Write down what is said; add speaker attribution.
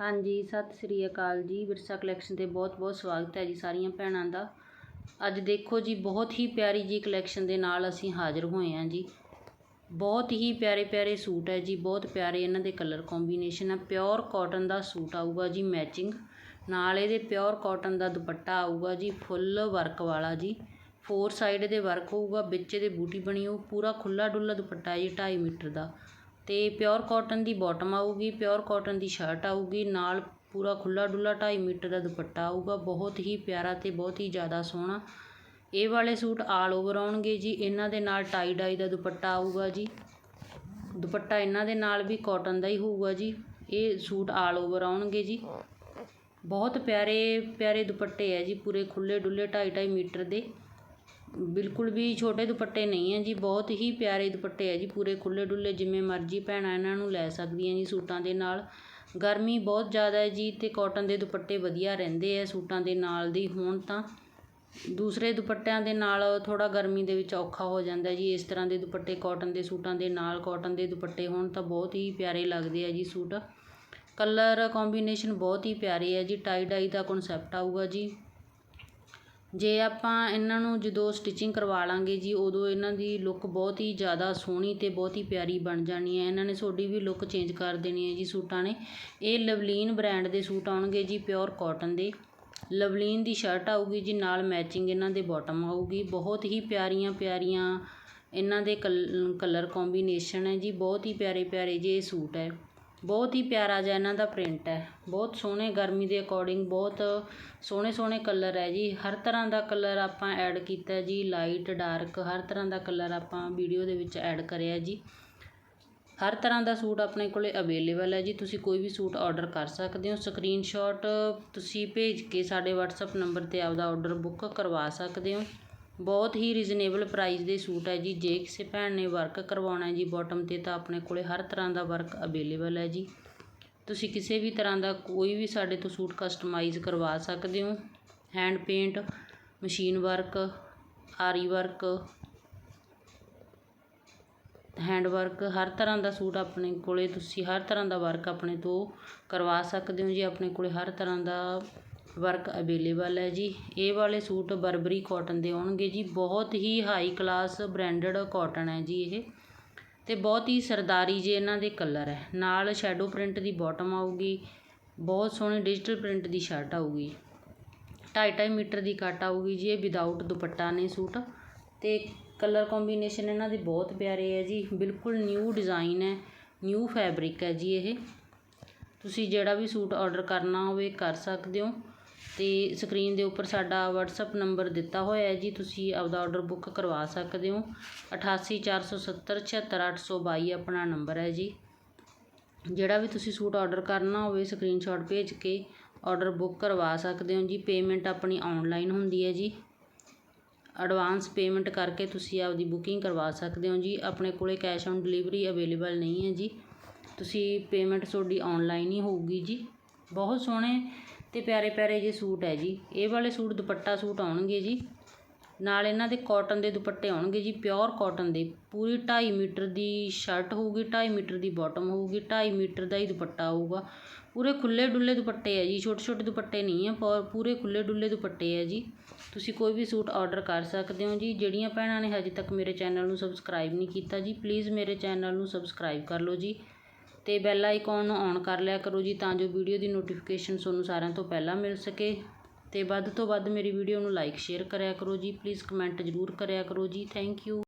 Speaker 1: ਹਾਂਜੀ, ਸਤਿ ਸ੍ਰੀ ਅਕਾਲ ਜੀ। ਵਿਰਸਾ ਕਲੈਕਸ਼ਨ ਤੇ ਬਹੁਤ-ਬਹੁਤ ਸਵਾਗਤ ਹੈ ਜੀ ਸਾਰੀਆਂ ਭੈਣਾਂ ਦਾ। ਅੱਜ ਦੇਖੋ ਜੀ, ਬਹੁਤ ਹੀ ਪਿਆਰੀ ਜੀ ਕਲੈਕਸ਼ਨ ਦੇ ਨਾਲ ਅਸੀਂ ਹਾਜ਼ਰ ਹੋਏ ਹਾਂ ਜੀ। ਬਹੁਤ ਹੀ ਪਿਆਰੇ ਪਿਆਰੇ ਸੂਟ ਹੈ ਜੀ, ਬਹੁਤ ਪਿਆਰੇ ਇਹਨਾਂ ਦੇ ਕਲਰ ਕੰਬੀਨੇਸ਼ਨ ਹੈ। ਪਿਓਰ ਕਾਟਨ ਦਾ ਸੂਟ ਆਊਗਾ ਜੀ ਮੈਚਿੰਗ ਨਾਲ ਇਹਦੇ ਪਿਓਰ ਕਾਟਨ ਦਾ ਦੁਪੱਟਾ ਆਊਗਾ ਜੀ ਫੁੱਲ ਵਰਕ ਵਾਲਾ ਜੀ। ਫੋਰ ਸਾਈਡ ਦੇ ਵਰਕ ਹੋਊਗਾ, ਵਿੱਚ ਇਹਦੇ ਬੂਟੀ ਬਣੀ ਹੋਊ, ਪੂਰਾ ਖੁੱਲਾ ਡੁੱਲਾ ਦੁਪੱਟਾ ਜੀ 2.5 ਮੀਟਰ ਦਾ। ਤੇ ਪਿਓਰ ਕਾਟਨ ਦੀ ਬਾਟਮ ਆਊਗੀ, ਪਿਓਰ ਕਾਟਨ ਦੀ ਸ਼ਰਟ ਆਊਗੀ, ਨਾਲ ਪੂਰਾ ਖੁੱਲਾ ਡੁੱਲਾ 2.5 ਮੀਟਰ ਦਾ ਦੁਪੱਟਾ ਆਊਗਾ, ਬਹੁਤ ਹੀ ਪਿਆਰਾ ਤੇ ਬਹੁਤ ਹੀ ਜ਼ਿਆਦਾ ਸੋਹਣਾ। ਇਹ ਵਾਲੇ ਸੂਟ ਆਲ ਓਵਰ ਆਉਣਗੇ ਜੀ, ਇਹਨਾਂ ਦੇ ਨਾਲ ਟਾਈ ਡਾਈ ਦਾ ਦੁਪੱਟਾ ਆਊਗਾ ਜੀ। ਦੁਪੱਟਾ ਇਹਨਾਂ ਦੇ ਨਾਲ ਵੀ ਕਾਟਨ ਦਾ ਹੀ ਹੋਊਗਾ ਜੀ। ਇਹ ਸੂਟ ਆਲ ਓਵਰ ਆਉਣਗੇ ਜੀ। ਬਹੁਤ ਪਿਆਰੇ ਪਿਆਰੇ ਦੁਪੱਟੇ ਹੈ ਜੀ, ਪੂਰੇ ਖੁੱਲੇ ਡੁੱਲੇ 2.5 2.5 ਮੀਟਰ ਦੇ। ਬਿਲਕੁਲ ਵੀ ਛੋਟੇ ਦੁਪੱਟੇ ਨਹੀਂ ਹੈ ਜੀ, ਬਹੁਤ ਹੀ ਪਿਆਰੇ ਦੁਪੱਟੇ ਹੈ ਜੀ, ਪੂਰੇ ਖੁੱਲ੍ਹੇ ਡੁੱਲੇ ਜਿਵੇਂ ਮਰਜ਼ੀ ਭੈਣਾਂ ਇਹਨਾਂ ਨੂੰ ਲੈ ਸਕਦੀਆਂ ਜੀ ਸੂਟਾਂ ਦੇ ਨਾਲ। ਗਰਮੀ ਬਹੁਤ ਜ਼ਿਆਦਾ ਹੈ ਜੀ ਅਤੇ ਕੋਟਨ ਦੇ ਦੁਪੱਟੇ ਵਧੀਆ ਰਹਿੰਦੇ ਹੈ ਸੂਟਾਂ ਦੇ ਨਾਲ ਦੀ ਹੋਣ ਤਾਂ। ਦੂਸਰੇ ਦੁਪੱਟਿਆਂ ਦੇ ਨਾਲ ਥੋੜਾ ਗਰਮੀ ਦੇ ਵਿੱਚ ਔਖਾ ਹੋ ਜਾਂਦਾ ਜੀ, ਇਸ ਤਰ੍ਹਾਂ ਦੇ ਦੁਪੱਟੇ ਕਾਟਨ ਦੇ ਸੂਟਾਂ ਦੇ ਨਾਲ ਕਾਟਨ ਦੇ ਦੁਪੱਟੇ ਹੋਣ ਤਾਂ ਬਹੁਤ ਹੀ ਪਿਆਰੇ ਲੱਗਦੇ ਆ ਜੀ ਸੂਟ। ਕਲਰ ਕੰਬੀਨੇਸ਼ਨ ਬਹੁਤ ਹੀ ਪਿਆਰੇ ਹੈ ਜੀ ਟਾਈ ਡਾਈ ਦਾ ਕਨਸੈਪਟ ਆਊਗਾ ਜੀ। ਜੇ ਆਪਾਂ ਇਹਨਾਂ ਨੂੰ ਜਦੋਂ ਸਟਿਚਿੰਗ ਕਰਵਾ ਲਵਾਂਗੇ ਜੀ, ਉਦੋਂ ਇਹਨਾਂ ਦੀ ਲੁੱਕ ਬਹੁਤ ਹੀ ਜ਼ਿਆਦਾ ਸੋਹਣੀ ਅਤੇ ਬਹੁਤ ਹੀ ਪਿਆਰੀ ਬਣ ਜਾਣੀ ਹੈ। ਇਹਨਾਂ ਨੇ ਤੁਹਾਡੀ ਵੀ ਲੁੱਕ ਚੇਂਜ ਕਰ ਦੇਣੀ ਹੈ ਜੀ ਸੂਟਾਂ ਨੇ। ਇਹ ਲਵਲੀਨ ਬ੍ਰਾਂਡ ਦੇ ਸੂਟ ਆਉਣਗੇ ਜੀ ਪਿਓਰ ਕਾਟਨ ਦੇ। ਲਵਲੀਨ ਦੀ ਸ਼ਰਟ ਆਊਗੀ ਜੀ, ਨਾਲ ਮੈਚਿੰਗ ਇਹਨਾਂ ਦੇ ਬਾਟਮ ਆਊਗੀ। ਬਹੁਤ ਹੀ ਪਿਆਰੀਆਂ ਪਿਆਰੀਆਂ ਇਹਨਾਂ ਦੇ ਕਲਰ ਕੰਬੀਨੇਸ਼ਨ ਹੈ ਜੀ, ਬਹੁਤ ਹੀ ਪਿਆਰੇ ਪਿਆਰੇ ਜੇ ਇਹ ਸੂਟ ਹੈ। ਬਹੁਤ ਹੀ ਪਿਆਰਾ ਜਿਹਾ ਇਹਨਾਂ ਦਾ ਪ੍ਰਿੰਟ ਹੈ। ਬਹੁਤ ਸੋਹਣੇ ਗਰਮੀ ਦੇ ਅਕੋਰਡਿੰਗ ਬਹੁਤ ਸੋਹਣੇ ਸੋਹਣੇ ਕਲਰ ਹੈ ਜੀ। ਹਰ ਤਰ੍ਹਾਂ ਦਾ ਕਲਰ ਆਪਾਂ ਐਡ ਕੀਤਾ ਜੀ। ਲਾਈਟ ਡਾਰਕ ਹਰ ਤਰ੍ਹਾਂ ਦਾ ਕਲਰ ਆਪਾਂ ਵੀਡੀਓ ਦੇ ਵਿੱਚ ਐਡ ਕਰਿਆ ਜੀ। ਹਰ ਤਰ੍ਹਾਂ ਦਾ ਸੂਟ ਆਪਣੇ ਕੋਲੇ ਅਵੇਲੇਬਲ ਹੈ ਜੀ। ਤੁਸੀਂ ਕੋਈ ਵੀ ਸੂਟ ਆਰਡਰ ਕਰ ਸਕਦੇ ਹੋ। ਸਕਰੀਨਸ਼ਾਟ ਤੁਸੀਂ ਭੇਜ ਕੇ ਸਾਡੇ WhatsApp ਨੰਬਰ ਤੇ ਆਪਦਾ ਆਰਡਰ ਬੁੱਕ ਕਰਵਾ ਸਕਦੇ ਹੋ। ਬਹੁਤ ਹੀ ਰੀਜ਼ਨੇਬਲ ਪ੍ਰਾਈਜ਼ ਦੇ ਸੂਟ ਹੈ ਜੀ। ਜੇ ਕਿਸੇ ਭੈਣ ਨੇ ਵਰਕ ਕਰਵਾਉਣਾ ਜੀ ਬੋਟਮ ਤੇ, ਤਾਂ ਆਪਣੇ ਕੋਲ ਹਰ ਤਰ੍ਹਾਂ ਦਾ ਵਰਕ ਅਵੇਲੇਬਲ ਹੈ ਜੀ। ਤੁਸੀਂ ਕਿਸੇ ਵੀ ਤਰ੍ਹਾਂ ਦਾ ਕੋਈ ਵੀ ਸਾਡੇ ਤੋਂ ਸੂਟ ਕਸਟਮਾਈਜ਼ ਕਰਵਾ ਸਕਦੇ ਹੋ। ਹੈਂਡ ਪੇਂਟ ਮਸ਼ੀਨ ਵਰਕ ਆਰੀ ਵਰਕ ਹੈਂਡ ਵਰਕ ਹਰ ਤਰ੍ਹਾਂ ਦਾ ਸੂਟ ਆਪਣੇ ਕੋਲੇ ਤੁਸੀਂ ਹਰ ਤਰ੍ਹਾਂ ਦਾ ਵਰਕ ਆਪਣੇ ਤੋਂ ਕਰਵਾ ਸਕਦੇ ਹੋ ਜੀ। ਆਪਣੇ ਕੋਲੇ ਹਰ ਤਰ੍ਹਾਂ ਦਾ ਵਰਕ ਅਵੇਲੇਬਲ ਹੈ ਜੀ। ਇਹ ਵਾਲੇ ਸੂਟ ਬਰਬਰੀ ਕੋਟਨ ਦੇ ਆਉਣਗੇ ਜੀ। ਬਹੁਤ ਹੀ ਹਾਈ ਕਲਾਸ ਬ੍ਰਾਂਡਡ ਕੋਟਨ ਹੈ ਜੀ ਇਹ। ਤੇ ਬਹੁਤ ਹੀ ਸਰਦਾਰੀ ਜੇ ਇਹਨਾਂ ਦੇ ਕਲਰ ਹੈ। ਨਾਲ ਸ਼ੈਡੋ ਪ੍ਰਿੰਟ ਦੀ ਬਾਟਮ ਆਊਗੀ। ਬਹੁਤ ਸੋਹਣੀ ਡਿਜੀਟਲ ਪ੍ਰਿੰਟ ਦੀ ਸ਼ਰਟ ਆਊਗੀ। 2.5 ਮੀਟਰ ਦੀ ਕੱਟ ਆਊਗੀ ਜੀ ਇਹ ਵਿਦਆਊਟ ਦੁਪੱਟਾ ਨੇ ਸੂਟ। ਤੇ ਕਲਰ ਕੰਬੀਨੇਸ਼ਨ ਇਹਨਾਂ ਦੇ ਬਹੁਤ ਪਿਆਰੇ ਹੈ ਜੀ। ਬਿਲਕੁਲ ਨਿਊ ਡਿਜ਼ਾਈਨ ਹੈ। ਨਿਊ ਫੈਬਰਿਕ ਹੈ ਜੀ ਇਹ। ਤੁਸੀਂ ਜਿਹੜਾ ਵੀ ਸੂਟ ਆਰਡਰ ਕਰਨਾ ਹੋਵੇ ਕਰ ਸਕਦੇ ਹੋ। ਤੇ ਸਕਰੀਨ ਦੇ ਉੱਪਰ ਸਾਡਾ ਵਟਸਐਪ ਨੰਬਰ ਦਿੱਤਾ ਹੋਇਆ ਹੈ ਜੀ, ਤੁਸੀਂ ਆਪਦਾ ਔਡਰ ਬੁੱਕ ਕਰਵਾ ਸਕਦੇ ਹੋ। 8847076822 ਆਪਣਾ ਨੰਬਰ ਹੈ ਜੀ। ਜਿਹੜਾ ਵੀ ਤੁਸੀਂ ਸੂਟ ਔਡਰ ਕਰਨਾ ਹੋਵੇ ਸਕਰੀਨਸ਼ਾਟ ਭੇਜ ਕੇ ਔਡਰ ਬੁੱਕ ਕਰਵਾ ਸਕਦੇ ਹੋ ਜੀ। ਪੇਮੈਂਟ ਆਪਣੀ ਔਨਲਾਈਨ ਹੁੰਦੀ ਹੈ ਜੀ। ਐਡਵਾਂਸ ਪੇਮੈਂਟ ਕਰਕੇ ਤੁਸੀਂ ਆਪਦੀ ਬੁਕਿੰਗ ਕਰਵਾ ਸਕਦੇ ਹੋ ਜੀ। ਆਪਣੇ ਕੋਲੇ ਕੈਸ਼ ਔਨ ਡਿਲੀਵਰੀ ਅਵੇਲੇਬਲ ਨਹੀਂ ਹੈ ਜੀ। ਤੁਸੀਂ ਪੇਮੈਂਟ ਤੁਹਾਡੀ ਔਨਲਾਈਨ ਹੀ ਹੋਊਗੀ ਜੀ। ਬਹੁਤ ਸੋਹਣੇ ਤੇ ਪਿਆਰੇ ਪਿਆਰੇ ਜੇ ਸੂਟ ਹੈ ਜੀ। ਇਹ ਵਾਲੇ ਸੂਟ ਦੁਪੱਟਾ ਸੂਟ ਆਉਣਗੇ ਜੀ। ਨਾਲ ਇਹਨਾਂ ਦੇ ਕਾਟਨ ਦੇ ਦੁਪੱਟੇ ਆਉਣਗੇ ਜੀ ਪਿਓਰ ਕਾਟਨ ਦੇ। ਪੂਰੀ 2.5 ਮੀਟਰ ਦੀ ਸ਼ਰਟ ਹੋਊਗੀ 2.5 ਮੀਟਰ ਦੀ ਬਾਟਮ ਹੋਊਗੀ 2.5 ਮੀਟਰ ਦਾ ਹੀ ਦੁਪੱਟਾ ਆਊਗਾ ਪੂਰੇ ਖੁੱਲੇ ਡੁੱਲੇ ਦੁਪੱਟੇ ਹੈ ਜੀ, ਛੋਟੇ ਛੋਟੇ ਦੁਪੱਟੇ ਨਹੀਂ ਹੈ ਪੂਰੇ ਖੁੱਲੇ ਡੁੱਲੇ ਦੁਪੱਟੇ ਹੈ ਜੀ। ਤੁਸੀਂ ਕੋਈ ਵੀ ਸੂਟ ਆਰਡਰ ਕਰ ਸਕਦੇ ਹੋ ਜੀ। ਜਿਹੜੀਆਂ ਭੈਣਾਂ ਨੇ ਹਜੇ ਤੱਕ ਮੇਰੇ ਚੈਨਲ ਨੂੰ ਸਬਸਕ੍ਰਾਈਬ ਨਹੀਂ ਕੀਤਾ ਜੀ ਪਲੀਜ਼ ਮੇਰੇ ਚੈਨਲ ਨੂੰ ਸਬਸਕ੍ਰਾਈਬ ਕਰ ਲਓ ਜੀ। ਅਤੇ ਬੈਲ ਆਈਕੋਨ ਨੂੰ ਔਨ ਕਰ ਲਿਆ ਕਰੋ ਜੀ ਤਾਂ ਜੋ ਵੀਡੀਓ ਦੀ ਨੋਟੀਫਿਕੇਸ਼ਨ ਤੁਹਾਨੂੰ ਸਾਰਿਆਂ ਤੋਂ ਪਹਿਲਾਂ ਮਿਲ ਸਕੇ। ਅਤੇ ਵੱਧ ਤੋਂ ਵੱਧ ਮੇਰੀ ਵੀਡੀਓ ਨੂੰ ਲਾਈਕ ਸ਼ੇਅਰ ਕਰਿਆ ਕਰੋ ਜੀ। ਪਲੀਜ਼ ਕਮੈਂਟ ਜ਼ਰੂਰ ਕਰਿਆ ਕਰੋ ਜੀ। Thank you